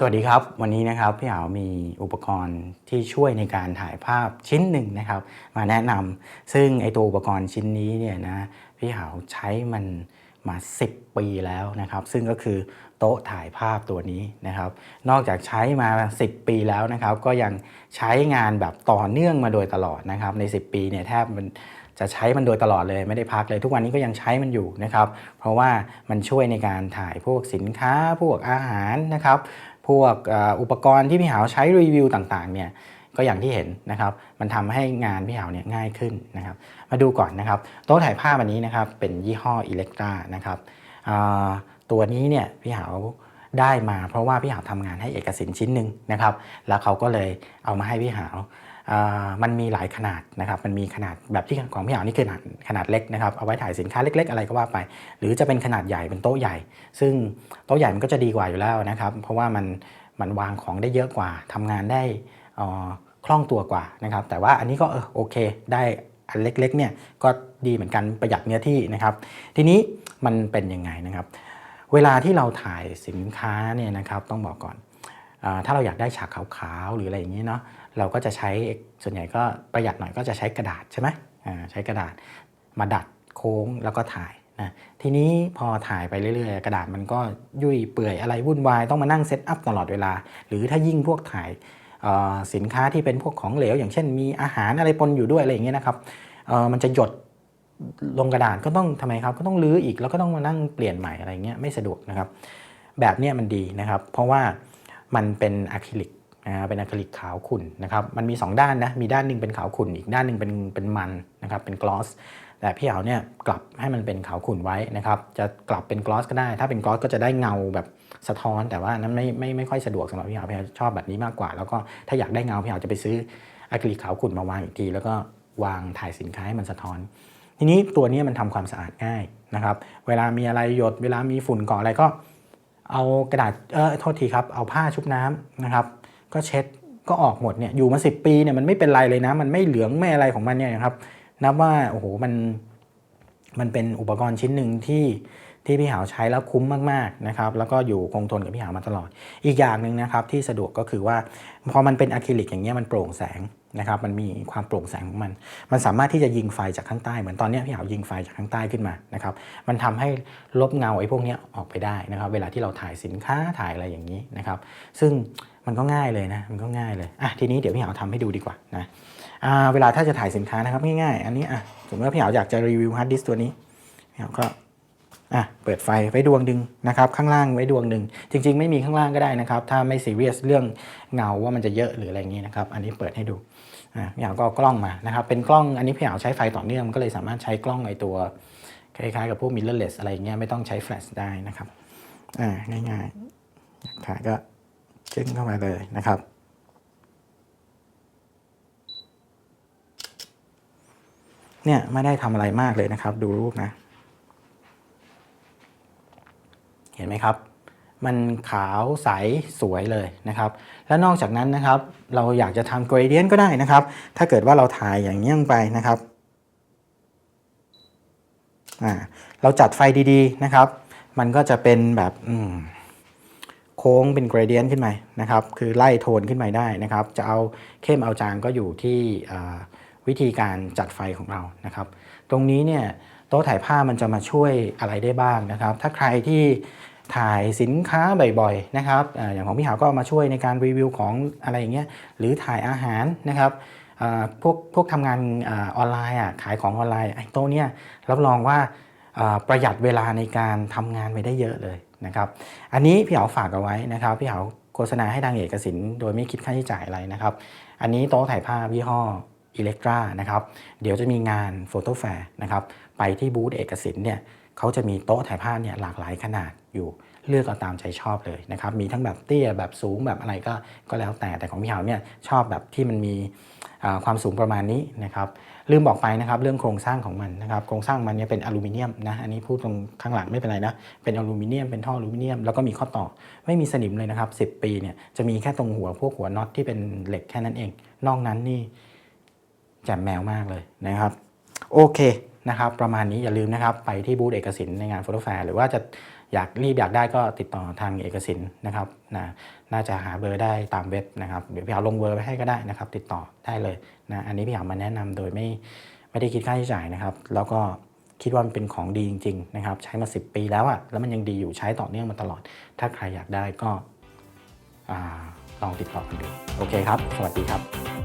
สวัสดีครับ วันนี้นะครับพี่หาวมีอุปกรณ์ที่ช่วยในการถ่ายภาพชิ้นหนึ่งนะครับ มาแนะนำซึ่งไอตัวอุปกรณ์ชิ้นนี้เนี่ยนะพี่หาวใช้มันมา 10 ปีแล้วนะครับ ซึ่งก็คือโต๊ะถ่ายภาพตัวนี้นะครับ นอกจากใช้มา 10 ปีแล้วนะครับ ก็ยังใช้งานแบบต่อเนื่องมาโดยตลอดนะครับ ใน 10 ปีเนี่ยแทบมันจะใช้มันโดยตลอดเลยไม่ได้พักเลย ทุกวันนี้ก็ยังใช้มันอยู่นะครับ เพราะว่ามันช่วยในการถ่ายพวกสินค้าพวกอาหารนะครับ พวกอุปกรณ์ที่พี่หาวใช้รีวิวต่างๆเนี่ยก็อย่างที่เห็นนะครับ มันทำให้งานพี่หาวเนี่ยง่ายขึ้นนะครับ มาดูก่อนนะครับโต๊ะถ่ายภาพอันนี้นะครับเป็นยี่ห้ออิเล็กตรานะครับตัวนี้เนี่ยพี่หาวได้มาเพราะว่าพี่หาวทำงานให้เอกสินชิ้นหนึ่งนะครับ แล้วเขาก็เลยเอามาให้พี่หาว มันมีหลายขนาดนะครับมันมีขนาดแบบที่ของพี่หาวนี่คือขนาดขนาดเล็กนะครับเอาไว้ถ่ายสินค้าเล็ก ๆ อะไรก็ว่าไป หรือจะเป็นขนาดใหญ่เป็นโต๊ะใหญ่ ซึ่งโต๊ะใหญ่มันก็จะดีกว่าอยู่แล้วนะครับเพราะว่ามันมันวางของได้เยอะกว่าทำงานได้คล่องตัวกว่านะครับแต่ว่าอันนี้ก็เออโอเค ได้อันเล็กๆเนี่ยก็ดีเหมือนกันประหยัดเนื้อที่นะครับ ทีนี้มันเป็นยังไงนะครับ เวลาที่เราถ่ายสินค้าเนี่ยนะครับต้องบอกก่อน ถ้าเราอยากได้ฉากขาวๆหรืออะไรอย่างนี้เนาะเราก็จะใช้ส่วนใหญ่ก็ประหยัดหน่อยก็จะใช้กระดาษใช่ไหมใช้กระดาษมาดัดโค้งแล้วก็ถ่ายนะทีนี้พอถ่ายไปเรื่อยๆ กระดาษมันก็ยุ่ยเปื่อยอะไรวุ่นวายต้องมานั่งเซตอัพตลอดเวลา หรือถ้ายิ่งพวกถ่ายสินค้าที่เป็นพวกของเหลว อย่างเช่นมีอาหารอะไรปนอยู่ด้วยอะไรอย่างเงี้ยนะครับมันจะหยดลงกระดาษก็ต้องทำไมครับก็ต้องรื้ออีกแล้วก็ต้องมานั่งเปลี่ยนใหม่อะไรเงี้ยไม่สะดวกนะครับ แบบเนี้ยมันดีนะครับ เพราะว่า มันเป็นอะคริลิกนะเป็นอะคริลิกขาวขุ่นนะครับมันมี 2 ด้านนะมีด้านหนึ่งเป็นขาวขุ่นอีกด้านหนึ่งเป็นเป็นมันนะครับเป็นกลอสแต่พี่เอาเนี่ยกลับให้มันเป็นขาวขุ่นไว้นะครับจะกลับเป็นกลอสก็ได้ ถ้าเป็นกลอสก็จะได้เงาแบบสะท้อน แต่ว่านั้นไม่ไม่ไม่ค่อยสะดวกสำหรับพี่เอาพี่เอาชอบแบบนี้มากกว่า แล้วก็ถ้าอยากได้เงาพี่เอาจะไปซื้ออะคริลิกขาวขุ่นมาวางอีกที แล้วก็วางถ่ายสินค้าให้มันสะท้อน ทีนี้ตัวนี้มันทำความสะอาดง่ายนะครับเวลามีอะไรหยดเวลามีฝุ่นเกาะอะไรก็ เอากระดาษเออโทษทีครับเอาผ้าชุบน้ำนะครับ ก็เช็ดก็ออกหมดเนี่ยอยู่มา 10 ปีเนี่ยมันไม่เป็นไรเลยนะ มันไม่เหลืองไม่อะไรของมันเนี่ยนะครับนับว่าโอ้โหมันมันเป็นอุปกรณ์ชิ้นหนึ่งที่ ที่พี่หาวใช้แล้วคุ้มมากๆนะครับแล้วก็อยู่คงทนกับพี่หาวมาตลอด อีกอย่างหนึ่งนะครับที่สะดวกก็คือว่าพอมันเป็นอะคริลิกอย่างเงี้ยมันโปร่งแสงนะครับมันมีความโปร่งแสงของมัน มันสามารถที่จะยิงไฟจากข้างใต้ เหมือนตอนนี้พี่หาวยิงไฟจากข้างใต้ขึ้นมานะครับ มันทำให้ลบเงาไอ้พวกนี้ออกไปได้นะครับ เวลาที่เราถ่ายสินค้าถ่ายอะไรอย่างนี้นะครับ ซึ่งมันก็ง่ายเลยนะ มันก็ง่ายเลย อะทีนี้เดี๋ยวพี่หาวทำให้ดูดีกว่านะอ่า เวลาถ้าจะถ่ายสินค้านะครับง่ายๆ อันนี้อะสมมติว่าพี่หาวอยากจะรีวิวฮาร์ดดิสก์ตัวนี้พี่หาวก็ อะเปิดไฟไว้ดวงหนึ่งนะครับข้างล่างไว้ดวงหนึ่งจริง ๆ ไม่มีข้างล่างก็ได้นะครับ ถ้าไม่ซีเรียสเรื่องเงาว่ามันจะเยอะหรืออะไรอย่างนี้นะครับ อันนี้เปิดให้ดูอะพี่หาวก็เอากล้องมานะครับ เป็นกล้องอันนี้พี่หาวใช้ไฟต่อเนื่องมันก็เลยสามารถใช้กล้องไอตัวคล้ายๆกับพวกมิเรอร์เลสอะไรเงี้ยไม่ต้องใช้แฟลชได้นะครับอ่าง่ายๆอยากถ่ายก็จึ้งเข้ามาเลยนะครับเนี่ยไม่ได้ทำอะไรมากเลยนะครับ ดูรูปนะ เห็น ไหมครับ มันขาวใสสวยเลยนะครับ และนอกจากนั้นนะครับเราอยากจะทำ gradient ก็ได้นะครับ ถ้าเกิดว่าเราถ่ายอย่างนี้ยลงไปนะครับเราจัดไฟดีๆนะครับ มันก็จะเป็นแบบโค้งเป็น gradient ขึ้นมานะครับ คือไล่โทนขึ้นมาได้นะครับ จะเอาเข้มเอาจางก็อยู่ที่วิธีการจัดไฟของเรานะครับ ตรงนี้เนี่ยโต๊ะถ่ายภาพมันจะมาช่วยอะไรได้บ้างนะครับ ถ้าใครที่ ถ่ายสินค้าบ่อยๆนะครับออย่างของพี่หาวก็เอามาช่วยในการรีวิวของอะไรอย่างเงี้ยหรือถ่ายอาหารนะครับพวกพวกทำงานออนไลน์อะขายของออนไลน์ไอ้โต๊ะเนี่ยรับรองว่าประหยัดเวลาในการทำงานไปได้เยอะเลยนะครับอันนี้พี่หาวฝากเอาไว้นะครับพี่หาวโฆษณาให้ทางเอกสินโดยไม่คิดค่าใช้จ่ายอะไรนะครับ อันนี้โต๊ะถ่ายภาพยี่ห้ออิเล็กตรานะครับ เดี๋ยวจะมีงานโฟโต้แฟร์นะครับ ไปที่บูธเอกสินเนี่ย เขาจะมีโต๊ะถ่ายภาพเนี่ยหลากหลายขนาดอยู่เลือกเอาตามใจชอบเลยนะครับ มีทั้งแบบเตี้ยแบบสูงแบบอะไรก็ก็แล้วแต่แต่ของพี่เหาเนี่ยชอบแบบที่มันมีความสูงประมาณนี้นะครับลืมบอกไปนะครับเรื่องโครงสร้างของมันนะครับโครงสร้างมันเนี่ยเป็นอลูมิเนียมนะอันนี้พูดตรงข้างหลังไม่เป็นไรนะเป็นอลูมิเนียมเป็นท่ออลูมิเนียมแล้วก็มีข้อต่อไม่มีสนิมเลยนะครับ 10 ปีเนี่ยจะมีแค่ตรงหัวพวกหัวน็อตที่เป็นเหล็กแค่นั้นเอง นอกนั้นนี่แจ่มแมวมากเลยนะครับ โอเค นะครับประมาณนี้อย่าลืมนะครับไปที่บูธเอกสินในงานโฟโต้แฟร์หรือว่าจะอยากรีบอยากได้ก็ติดต่อทางเอกสินนะครับนะน่าจะหาเบอร์ได้ตามเว็บนะครับเดี๋ยวพี่เอาลงเบอร์ไว้ให้ก็ได้นะครับ ติดต่อได้เลยนะอันนี้พี่เอามาแนะนำโดยไม่ไม่ได้คิดค่าใช้จ่ายนะครับ แล้วก็คิดว่ามันเป็นของดีจริงๆนะครับใช้มา 10 ปีแล้วอะแล้วมันยังดีอยู่ใช้ต่อเนื่องมาตลอด ถ้าใครอยากได้ก็อลองติดต่อกันดูโอเคครับ สวัสดีครับ